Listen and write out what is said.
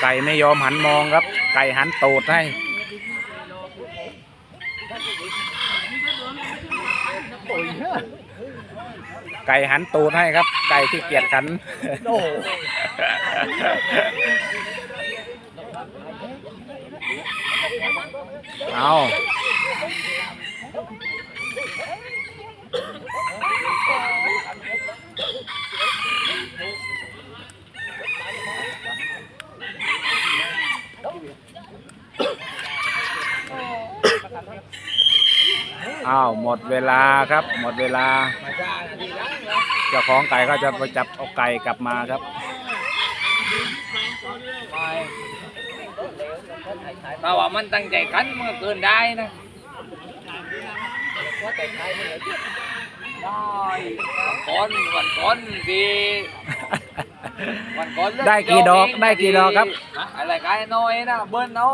ไก่ไม่ยอมหันมองครับ ไก่หันโตดให้ ไก่หันตูดให้ครับ ไก่ที่เกียจขันโอ้เอา อ้าวหมดเวลาครับ หมดเวลา เจ้าของไก่ก็จะไปจับเอาไก่กลับมาครับไปถ้าว่ามันตั้งใจขันมันก็เกินได้นะวันเหลือได้ก่อนวันก่อนดีวันก่อนเลิ ได้กี่ดอกเงได้กี่ดอกครับฮะอะไรกายน้อยนะเบิ้ลเอา